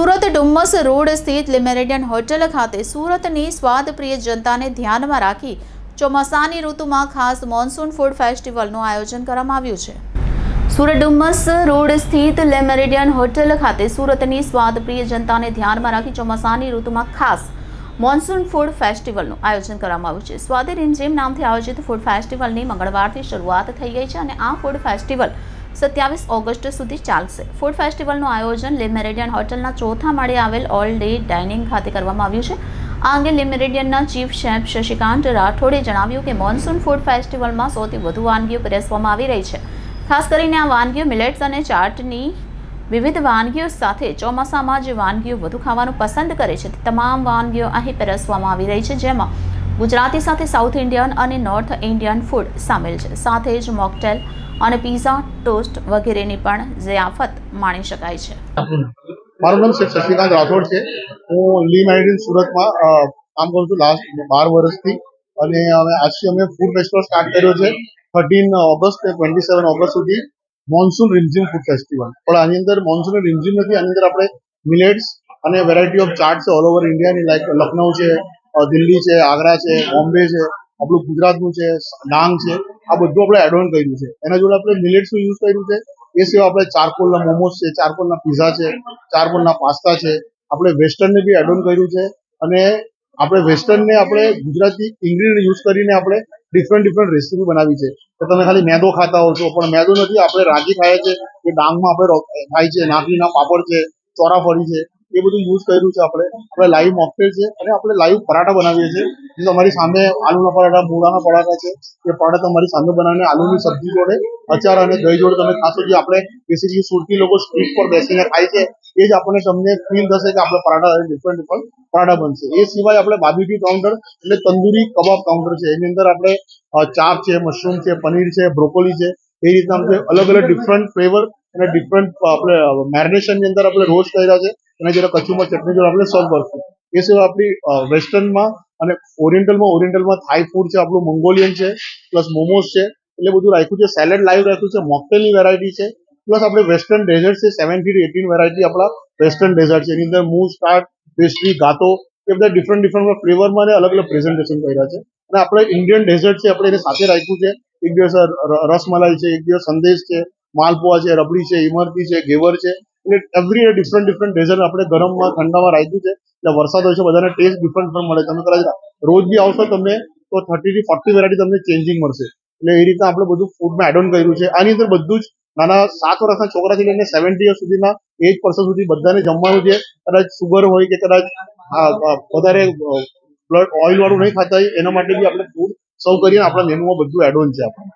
Surat Dumas road સ્થિત લિમેરેડિયન hotel ખાતે સુરતની સ્વાદપ્રિય જનતાને ધ્યાનમાં રાખી ચોમાસાની ઋતુમાં ખાસ મોન્સૂન ફૂડ ફેસ્ટિવલનું આયોજન કરવામાં આવ્યું છે. સુરત ડુમ્મસ રોડ સ્થિત લેમેરેડિયન હોટેલ ખાતે સુરતની સ્વાદપ્રિય જનતાને ધ્યાનમાં રાખી ચોમાસાની ઋતુમાં ખાસ મોન્સૂન ફૂડ ફેસ્ટિવલનું આયોજન કરવામાં આવ્યું છે. સ્વાદે રીમઝીમ નામથી આયોજિત ફૂડ ફેસ્ટિવલની મંગળવારથી શરૂઆત થઈ ગઈ છે અને આ ફૂડ ફેસ્ટિવલ સત્યાવીસ ઓગસ્ટ સુધી ચાલશે. ફૂડ ફેસ્ટિવલનું આયોજન લે મેરેડિયન હોટલના ચોથા માળે આવેલ ઓલ ડે ડાઇનિંગ ખાતે કરવામાં આવ્યું છે. આ અંગે લે મેરેડિયનના ચીફ શેફ શશિકાંત રાઠોડે જણાવ્યું કે મોન્સૂન ફૂડ ફેસ્ટિવલમાં સૌથી વધુ વાનગીઓ પીરસવામાં આવી રહી છે. ખાસ કરીને આ વાનગીઓ મિલેટ્સ અને ચાટની, વિવિધ વાનગીઓ સાથે ચોમાસામાં જે વાનગીઓ વધુ ખાવાનું પસંદ કરે છે. તે તમામ વાનગીઓ અહીં પીરસવામાં આવી રહી છે, જેમાં ગુજરાતી સાથે સાઉથ ઇન્ડિયન અને નોર્થ ઇન્ડિયન ફૂડ સામેલ છે. સાથે જ મોકટેલ અને પીઝા, ટોસ્ટ વગેરેની પણ જયાફત માણી શકાય છે. મારું નામ શશિકાંત રાઠોડ છે. હું લી મેરિડિન સુરતમાં કામ કરું છું લાસ્ટ બાર વર્ષથી. અને હવે આજથી અમે ફૂડ ફેસ્ટિવલ સ્ટાર્ટ કર્યો છે thirteen August twenty seven August સુધી મોન્સૂન રિમઝિમ ફૂડ ફેસ્ટિવલ પણ આની અંદર મોન્સૂન રિમઝિમ નથી, આની અંદર આપણે મિલેટ્સ અને વેરાયટી ઓફ ચાટ છે ઓલ ઓવર ઇન્ડિયાની લાઈક લખનઉ છે દિલ્હી છે, આગ્રા છે, બોમ્બે છે, આપણું ગુજરાતનું છે, ડાંગ છે, આ બધું આપણે એડ ઓન કર્યું છે. એના જોડે આપણે મિલેટ્સનું યુઝ કર્યું છે. એ સિવાય આપણે ચારકોલના મોમોસ છે, ચારકોલના પીઝા છે, ચારકોલના પાસ્તા છે. આપણે વેસ્ટર્નને બી એડ ઓન કર્યું છે. અને આપણે વેસ્ટર્નને આપણે ગુજરાતી ઇન્ગ્રીડિયન્ટ યુઝ કરીને આપણે ડિફરન્ટ ડિફરન્ટ રેસીપી બનાવી છે. કે તમે ખાલી મેદો ખાતા હો છો પણ મેદો નથી, આપણે રાગી ખાઈએ છે. કે ડાંગમાં આપણે થાય છે, નાખીના પાપડ છે, ચોરાફળી છે. એ બધું યુઝ કર્યું છે આપણે. આપણે લાઈવ મોકટેલ છે અને આપણે લાઈવ પરાઠા બનાવીએ છીએ. તમારી સામે આલુના પરાઠા, મૂળાના પરાઠા છે. એ પરાઠા તમારી સામે બનાવીને આલુની સબ્જી જોડે, અચાર અને દહીં જોડે તમે ખાશો જે આપણે બેસિકલી સુરતી લોકો સ્ટ્રીટ પર બેસીને ખાય છે. એ જ આપણને તમને ફીલ થશે કે આપણે પરાઠા ડિફરન્ટ ડિફરન્ટ પરાઠા બનશે. એ સિવાય આપણે બાબીક્યુ કાઉન્ટર એટલે તંદુરી કબાબ કાઉન્ટર છે. એની અંદર આપણે ચાપ છે મશરૂમ છે, પનીર છે બ્રોકોલી છે. એ રીતના આપણે અલગ અલગ ડિફરન્ટ ફ્લેવર અને ડિફરન્ટ આપણે મેરિનેશનની અંદર આપણે રોસ્ટ કર્યા છે. અને જરા કચ્છમાં ચટણી જોડે આપણે સર્વ કરશું. એ સિવાય આપણી વેસ્ટર્નમાં અને ઓરિયન્ટલમાં ઓરિયન્ટલમાં થાઈ ફૂડ છે, આપણું મંગોલિયન છે પ્લસ મોમોસ છે, એટલે બધું રાખ્યું છે. સેલેડ લાઈવ રાખ્યું છે મોકટેલની વેરાયટી છે પ્લસ આપણે વેસ્ટર્ન ડેઝર્ટ છે સેવન્ટી ટુ એટીન વેરાયટી આપણા વેસ્ટર્ન ડેઝર્ટ છે. એની અંદર મૂવ સ્ટાર્ટ પેસ્ટ્રી ગાતો એ બધા ડિફરન્ટ ડિફરન્ટ ફ્લેવરમાં અને અલગ અલગ પ્રેઝન્ટેશન કર્યા છે. અને આપણે ઇન્ડિયન ડેઝર્ટ છે, આપણે એને સાથે રાખ્યું છે. એક દિવસ રસમલાઈ છે, એક દિવસ સંદેશ છે, માલપુઆ છે, રબડી છે ઇમરતી છે, ઘેવર છે. એટલે એવરી ડિફરન્ટ ડિફરન્ટ ડેઝર્ટ આપણે ગરમમાં, ઠંડામાં રાખ્યું છે. એટલે વરસાદ હોય છે, બધાને ટેસ્ટ ડિફરન્ટ પણ મળે. તમે કદાચ રોજ બી આવશો તમને તો થર્ટી થી ફોર્ટી વેરાયટી તમને ચેન્જિંગ મળશે. એટલે એ રીતના આપણે બધું ફૂડમાં એડ ઓન કર્યું છે. આની અંદર બધું જ નાના સાત વર્ષના છોકરાથી લઈને સેવન્ટી યર સુધીના એજ પર્સન સુધી બધાને જમવાનું છે. કદાચ સુગર હોય કે કદાચ વધારે બ્લડ ઓઇલ વાળું નહીં ખાતા હોય, એના માટે બી આપણે ફૂડ સર્વ કરીને આપણા મેનુમાં બધું એડ ઓન છે આપણે.